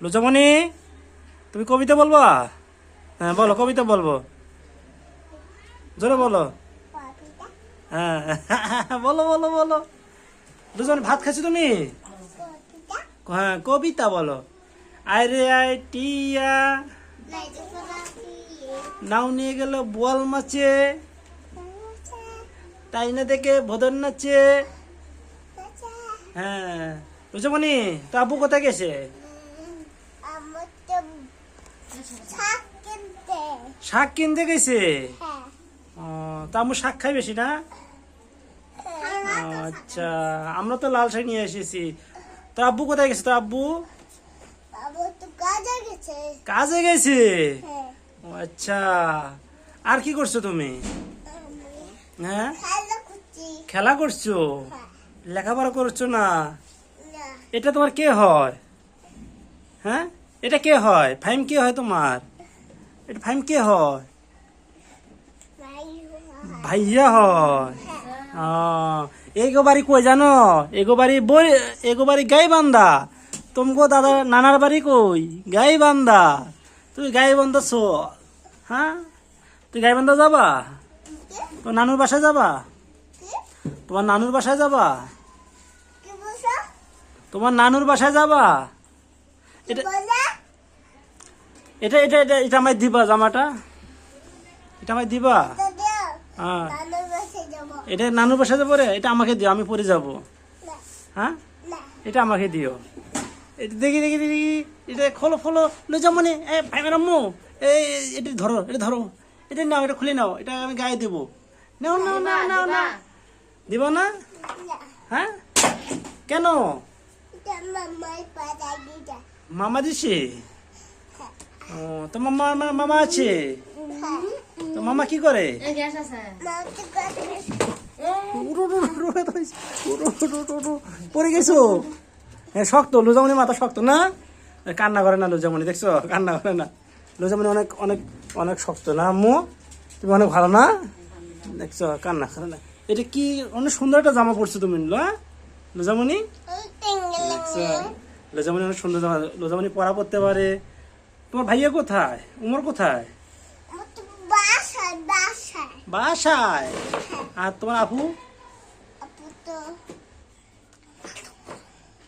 লুচামণি তুমি কবিতা বলবা? হ্যাঁ বলো, কবিতা বলব। জোরে বলো। হ্যাঁ বলো বলো বলো। দুজন ভাত খাচ্ছো তুমি? হ্যাঁ কবিতা বলো। আরে আই, টিয়া। নাও নিয়ে গেল বোয়াল মাছে। তাই না দেখে ভদর নাচে হ্যাঁ বুঝমনি তো আব্বু কোথায় গেছে? শাক কিনতে গেছে? ও, তা আম্মু শাক খাই বেশি না? আচ্ছা আমরা তো লাল শাক নিয়ে এসেছি। তো আব্বু কোথায় গেছে? তো আব্বু? কাজে গেছে। ও, আচ্ছা। আর কি করছ তুমি? হ্যাঁ? খেলা করছ। লেখাপড়া করছ না। এটা তোমার কে হয়? হ্যাঁ? এটা কে হয়? ফাইম কে হয় তোমার? এটা ফাইম কে হয়? ভাইয়া হয়। এগো বাড়ি কই জানো? এগো বাড়ি বই এগো বাড়ি গাই বান্দা তোমাকে দাদা নানার বাড়ি কই? গাই বান্দা তুই গাই বান্দা চল হ্যাঁ? তুই গাই বান্দা যাবা? তো নানুর বাসায় যাবা? তোমার নানুর বাসায় যাবা? তোমার নানুর বাসায় যাবা? এটা এটা এটা এটা এটা আমায় দিবা জামাটা? এটা আমায় দিবা? হ্যাঁ। এটা নানুর বাসায় যাব রে এটা আমাকে দিও আমি পরে যাব। হ্যাঁ? এটা আমাকে দিও। এটা দেখি দেখি দেখি এটা খোলো খোলো। লো যেমন এ ভাই আম্মু এই এটা ধরো এটা ধরো। এটা নাও এটা খুলে নাও এটা আমি গায়ে দেবো। নাও নাও নাও নাও না দিব না? হ্যাঁ? কেন? মামা দিছে? ও তো মামা মামা আছে তো মামা কি করে। পড়ে গেছো হ্যাঁ শক্ত লুজামনি মাথা শক্ত না কান্না করে না লুজামনি দেখছ কান্না করে না লুজামনি অনেক অনেক অনেক শক্ত না আম্মু তুমি অনেক ভালো না দেখছ কান্না করে না এটা কি অনেক সুন্দর একটা জামা পরছো তুমি হ্যাঁ লুজামনি দেখছ লুজামনি অনেক সুন্দর জামা লুজামনি পরা পড়তে পারে তোমার ভাইয়া কোথায়? উমর কোথায়? বাসায় আর তোমার আপু?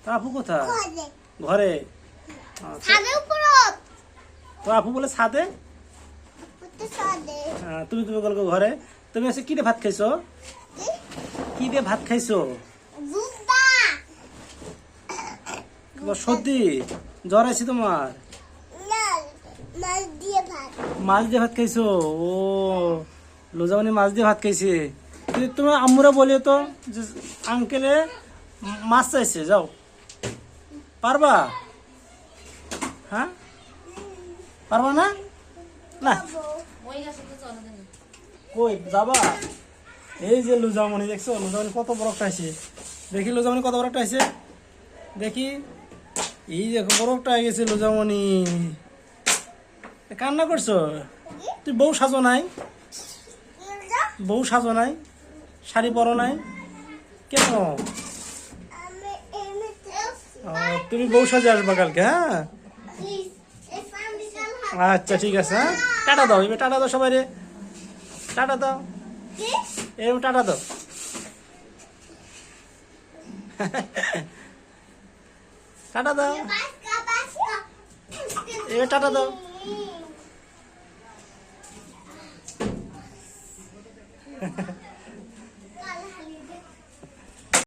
তোর আপু কোথায়? ঘরে। আচ্ছা। তোর আপু বলে ছাদে? আহ, তুমি তুমি বলো ঘরে। তুমি এসে কি দিয়ে ভাত খাইছো? কি? দিয়ে ভাত খাইছো? তোমার সর্দি? জ্বর আছে তোমার? মাছ দিয়ে ভাত। খাইছো? ও লোজামানি মাছ দিয়ে ভাত খাইছে। কিন্তু তোমার আম্মুরা বলে তো, যে আঙ্কেলে মাছ চাইছে, যাও। পারবা? হ্যাঁ? পারবা না? না। কই, যাবা? এই যে লুজামণি, দেখছ? লুজামণি কত বড় আছে দেখি লুজামণি কত বড় একটা দেখি। এই দেখো বড় একটা গেছে লুজামণি। কান্না করছ? তুই বউ সাজো নাই। বউ সাজো নাই। শাড়ি পরো নাই। কেন? তুমি বউ সাজে আসবা কালকে হ্যাঁ? আচ্ছা ঠিক আছে হ্যাঁ? টাটা দাও, এবার টাটা দাও সবাই রে টাটা দাও। এরকম টাটা দাও। টাটা দাও। এবার টাটা দাও। Ha ha ha.